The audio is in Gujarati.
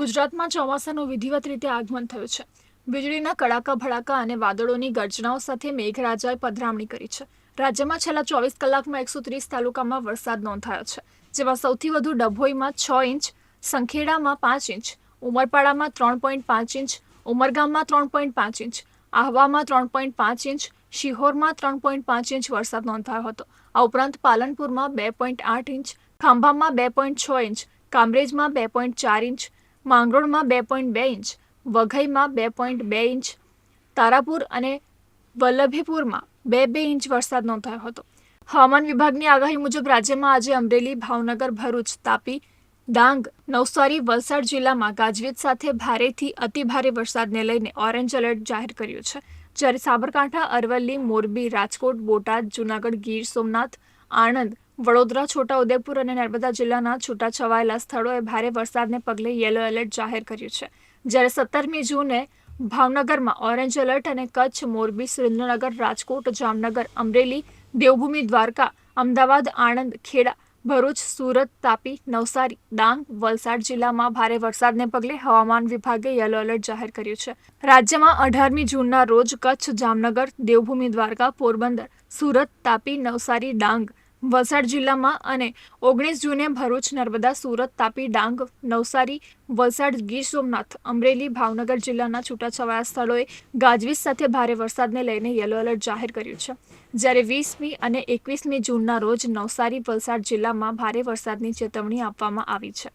ગુજરાતમાં ચોમાસાનું વિધિવત રીતે આગમન થયું છે. વીજળીના કડાકા, ભડાકા અને વાદળોની ગર્જનાઓ સાથે મેઘરાજાએ પધરામણી કરી છે. રાજ્યમાં છેલ્લા ચોવીસ કલાકમાં એકસો ત્રીસ તાલુકામાં વરસાદ નોંધાયો છે, જેમાં સૌથી વધુ ડભોઈમાં છ ઇંચ, સંખેડામાં પાંચ ઇંચ, ઉમરપાડામાં ત્રણ પોઈન્ટ પાંચ ઇંચ, ઉમરગામમાં ત્રણ પોઈન્ટ પાંચ ઇંચ, આહવામાં ત્રણ પોઈન્ટ પાંચ ઇંચ, શિહોરમાં ત્રણ પોઈન્ટ પાંચ ઇંચ વરસાદ નોંધાયો હતો. આ ઉપરાંત પાલનપુરમાં બે પોઈન્ટ આઠ ઇંચ, ખાંભામાં બે પોઈન્ટ છ ઇંચ, કામરેજમાં બે પોઈન્ટ ચાર ઇંચ માંગરોળમાં બે પોઈન્ટ બે ઇંચ, વઘઈમાં બે પોઈન્ટ બે ઇંચ, તારાપુર અને વલ્લભીપુરમાં બે બે ઇંચ વરસાદ નોંધાયો હતો. હવામાન વિભાગની આગાહી મુજબ રાજ્યમાં આજે અમરેલી, ભાવનગર, ભરૂચ, તાપી, ડાંગ, નવસારી, વલસાડ જિલ્લામાં ગાજવીજ સાથે ભારેથી અતિભારે વરસાદને લઈને ઓરેન્જ એલર્ટ જાહેર કર્યું છે. જ્યારે સાબરકાંઠા, અરવલ્લી, મોરબી, રાજકોટ, બોટાદ, જૂનાગઢ, ગીર સોમનાથ, આણંદ વડોદરા, છોટાઉદેપુર અને નર્મદા જિલ્લાના છૂટાછવાયેલા સ્થળોએ ભારે વરસાદને પગલે યેલો એલર્ટ જાહેર કર્યું છે. જ્યારે સત્તરમી જૂને ભાવનગરમાં ઓરેન્જ એલર્ટ અને કચ્છ, મોરબી સુરેન્દ્રનગર રાજકોટ, જામનગર, અમરેલી, દેવભૂમિ, દ્વારકા, અમદાવાદ, આણંદ, ખેડા, ભરૂચ, સુરત, તાપી, નવસારી, ડાંગ, વલસાડ જિલ્લામાં ભારે વરસાદને પગલે હવામાન વિભાગે યલો એલર્ટ જાહેર કર્યું છે. રાજ્યમાં અઢારમી જૂનના રોજ કચ્છ, જામનગર, દેવભૂમિ, દ્વારકા, પોરબંદર, સુરત, તાપી, નવસારી, ડાંગ વલસાડ જિલ્લામાં અને ઓગણીસ જૂને ભરૂચ, નર્મદા, સુરત, તાપી, ડાંગ, નવસારી, વલસાડ, ગીર સોમનાથ, અમરેલી, ભાવનગર જિલ્લાના છૂટાછવાયા સ્થળોએ ગાજવીજ સાથે ભારે વરસાદને લઈને યલો એલર્ટ જાહેર કર્યું છે. જ્યારે વીસમી અને એકવીસમી જૂનના રોજ નવસારી, વલસાડ જિલ્લામાં ભારે વરસાદની ચેતવણી આપવામાં આવી છે.